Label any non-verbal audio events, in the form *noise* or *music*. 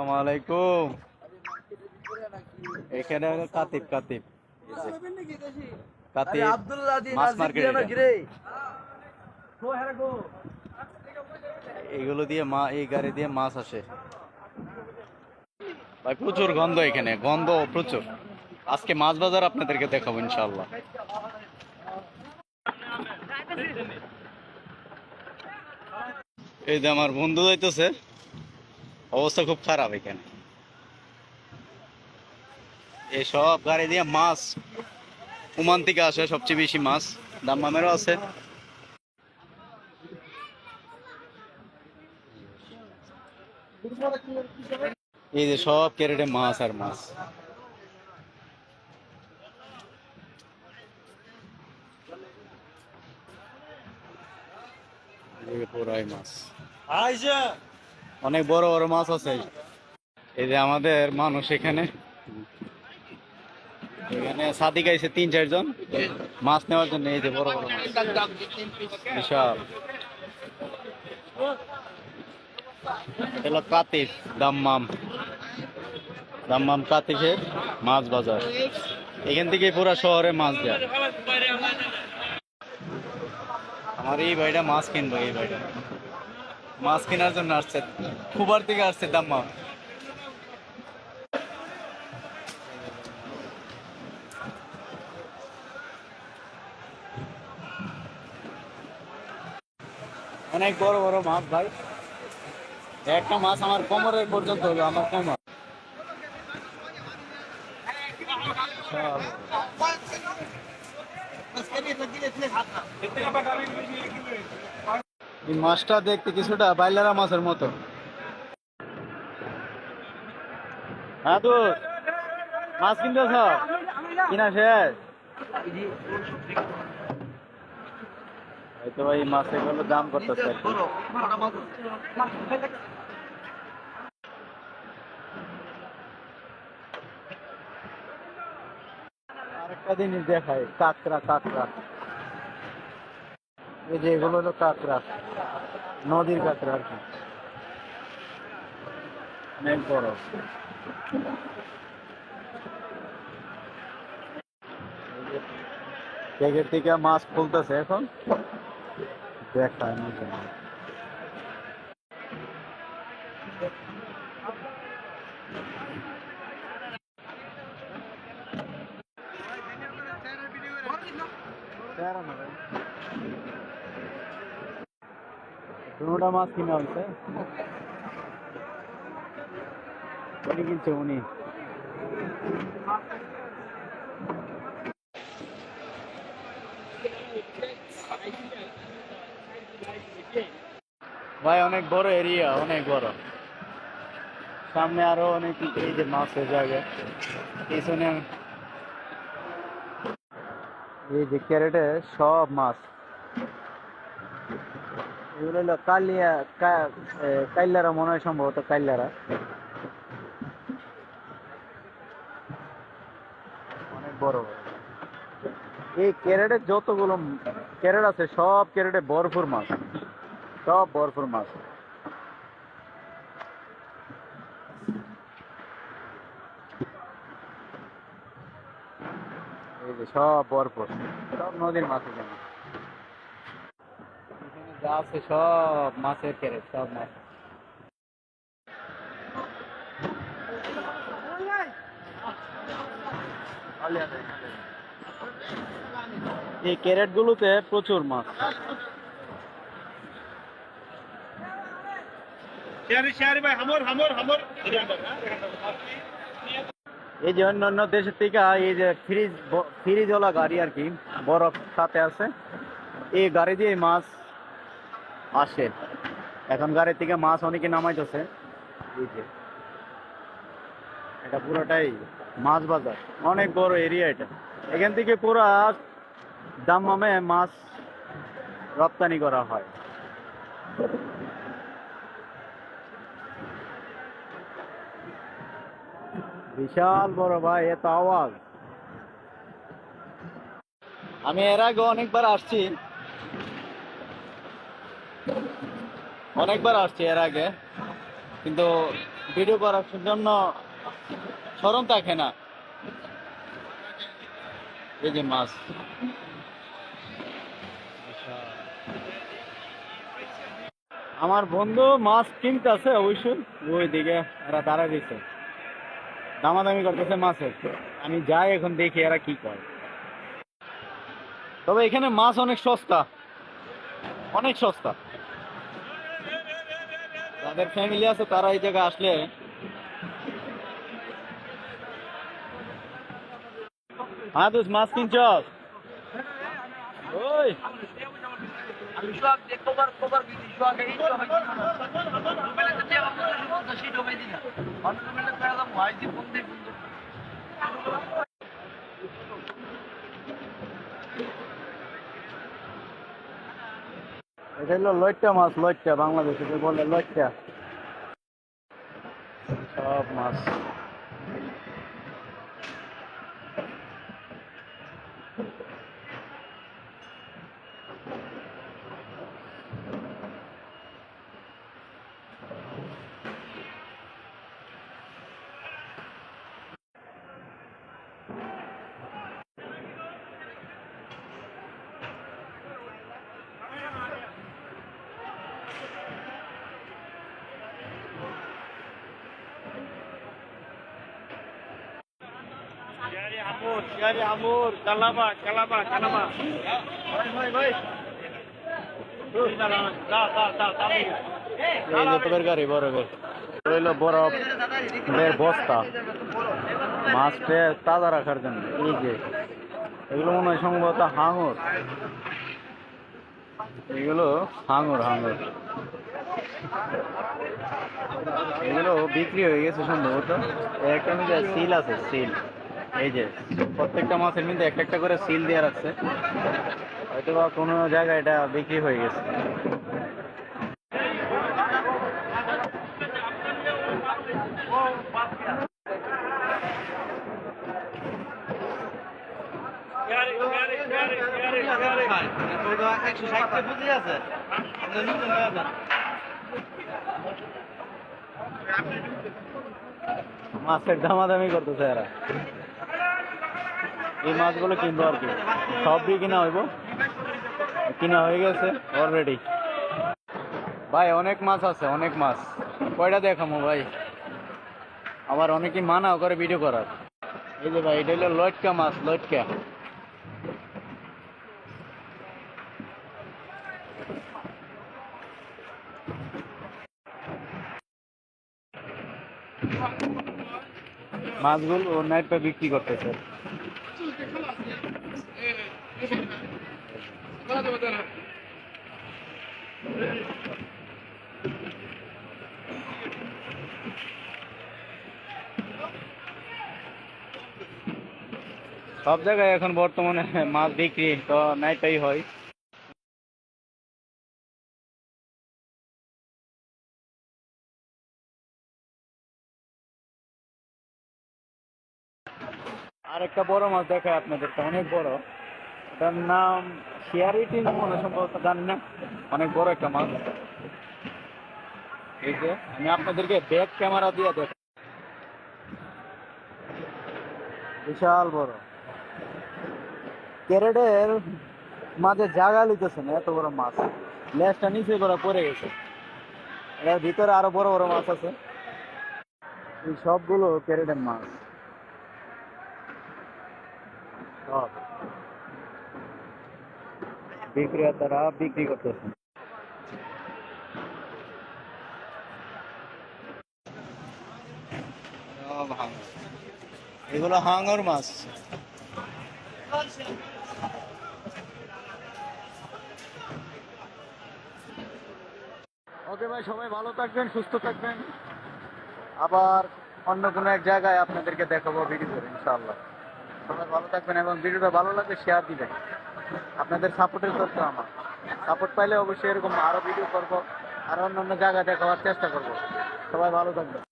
আসসালামু আলাইকুম এখানে কাতিব কাতিব। কাতিব মাছ মার্কেট দিয়ে এটা। নাকি রে এগুলো দিয়ে মা এই গাড়ি দিয়ে মাছ আসে। ভাই প্রচুর গন্ধ এখানে। গন্ধ প্রচুর। আজকে মাছ বাজার আপনাদেরকে দেখাবো ইনশাল্লাহ এই যে আমার বন্ধু যাইতেছে। অবস্থা খুব খারাপ এখানে। এই সব গাড়ি দিয়ে মাছ ওমান থেকে আসে সবচেয়ে বেশি মাছ দাম্মামেরও আছে। এই যে সব ক্যারেটে মাছ আর মাছ। পুরাই মাছ। অনেক বড় বড় মাছ আছে। এই যে আমাদের মানুষ এখানে। এখানে সাদি গাইছে তিন চারজন মাছ নেওয়ার জন্য এই যে বড় বড় মাছ। বিশাল। এলো কাতিফ, দাম্মাম। দাম্মাম কাতিফের মাছ বাজার। এখান থেকে পুরো শহরে মাছ যায় আমার এই ভাইটা মাছ কিনবো, এই ভাইটা। মাছ কেনার জন্য আসছে। খুবার থেকে আসছে দাম্মাম অনেক বড় বড় মাছ ভাই। একটা মাছ আমার কোমরের পর্যন্ত হলো, আমার কোমর। সব। এই মাছটা দেখতে কিছুটা বাইলারা মাছের মতো। হ্যাঁ তো মাছ কিনতেছ? কিনা শেষ। আরেকটা জিনিস দেখায় কাঁকড়া কাঁকড়া। এই যে এগুলো হলো কাঁকড়া। নদীর কাঁকড়া আর কি অনেক বড় প্যাকেট থেকে মাছ খুলতেছে এখন দেখায় না দুটা মাছ কিনে আনছে উনি কিনছে, উনি। ভাই, অনেক বড় এরিয়া অনেক বড়। সামনে আরও অনেক এই যে মাছের জায়গা। পিছনে এই যে ক্যারেটে সব মাছ। কালিয়া কা- এ, কাইল্লারা মনে হয় সম্ভবত কাইল্লারা অনেক বড় এই যতগুলো ক্যারেট আছে সব ক্যারেটে ভরপুর মাছ। সব ভরপুর মাছ। সব ভরপুর। সব নদীর মাছ এখানে। যা আছে সব মাছের ক্যারেট সব মাছ। এই ক্যারেট গুলোতে প্রচুর মাছ। শেয়ারি শেয়ারি ভাই হামর হামর হামর। এই যে অন্য অন্য দেশের থেকে এই যে ফ্রিজ ফ্রিজওয়ালা গাড়ি আর কি বরফ সাথে আছে। এই গাড়ি দিয়ে মাছ আসে। এখন গাড়ি থেকে মাছ অনেকে নামাইতেছে। এটা পুরোটাই মাছ বাজার। অনেক বড় এরিয়া এটা। এখান থেকে পুরো দামামে মাছ রপ্তানি করা হয়। বিশাল বড় ভাই এত আওয়াজ। আমি এর আগে অনেকবার আসছি। অনেকবার আসছি এর আগে, কিন্তু ভিডিও করার জন্য স্মরণ থাকে না। এই যে মাছ। আমার বন্ধু মাছ কিনতেছে অবশ্যই ওই দিকে এরা দাঁড়ায় দিছে দামাদামি করতেছে মাছের। আমি যাই এখন দেখি এরা কি করে। তবে এখানে মাছ অনেক সস্তা। অনেক সস্তা। যাদের ফ্যামিলি আছে তারা এই জায়গায় আসলে তুই মাছ কিনছ? ওই। এটা হলো লইট্টা মাছ লইট্টা বাংলাদেশে বলে লইট্টা। সব মাছ। শিয়ারি শিয়ারি কালাবা কালাবা কালাবা বরফ বস্তা। তাজা রাখার জন্য, এই যে। এগুলো মনে হয় সম্ভবত হাঙর। এগুলো হাঙর হাঙর। এগুলো বিক্রি হয়ে গেছে সম্ভবত। একটা সিল আছে, সিল। এই যে, প্রত্যেকটা মাছের মধ্যে একটা একটা করে সিল দেওয়া রাখছে। হয়তো বা কোনো জায়গায় এটা বিক্রি হয়ে গেছে। মাছের দামাদামি করতেছে এরা। এই মাছগুলো কিনবো আর কি। সব দিয়ে কিনা হইব? কিনা হয়ে গেছে অলরেডি ভাই, অনেক মাছ আছে, অনেক মাছ। কয়টা দেখামো ভাই? আবার অনেকে মানাও করে ভিডিও করার। এই যে ভাই, এটা হলো লটকা মাছ, লটকা। মাছগুলো ও নাইট বিক্রি করতেছে। *laughs* সব জায়গায় এখন বর্তমানে মাছ বিক্রি তো নাইটাই হয়। আর একটা বড় মাছ দেখায় আপনাদেরকে, অনেক বড়। এটার নাম শিয়ারিটি মনে সম্ভবত, জানি না। অনেক বড় একটা মাছ। এই যে, আমি আপনাদেরকে ব্যাক ক্যামেরা দিয়ে দেখ বিশাল বড়। ক্যারেটের মাঝে জায়গা লিতেছে না, এত বড় মাছ। লেজটা নিচে করে পড়ে গেছে। এর ভিতরে আরও বড় বড় মাছ আছে। এই সবগুলো ক্যারেটের মাছ। সব। বিক্রেতারা বিক্রি করতেছে। সব হাঙর। এগুলো হাঙর মাছ। ওকে ভাই সবাই ভালো থাকবেন সুস্থ থাকবেন। আবার অন্য কোনো এক জায়গায় আপনাদেরকে দেখাবো ভিডিও করে ইনশাআল্লাহ। সবাই ভালো থাকবেন এবং ভিডিওটা ভালো লাগলে শেয়ার দিবেন। আপনাদের সাপোর্টের দরকার আমার। সাপোর্ট পাইলে অবশ্যই এরকম আরও ভিডিও করব আরও অন্য অন্য জায়গায় দেখাবার চেষ্টা করব। সবাই ভালো থাকবেন।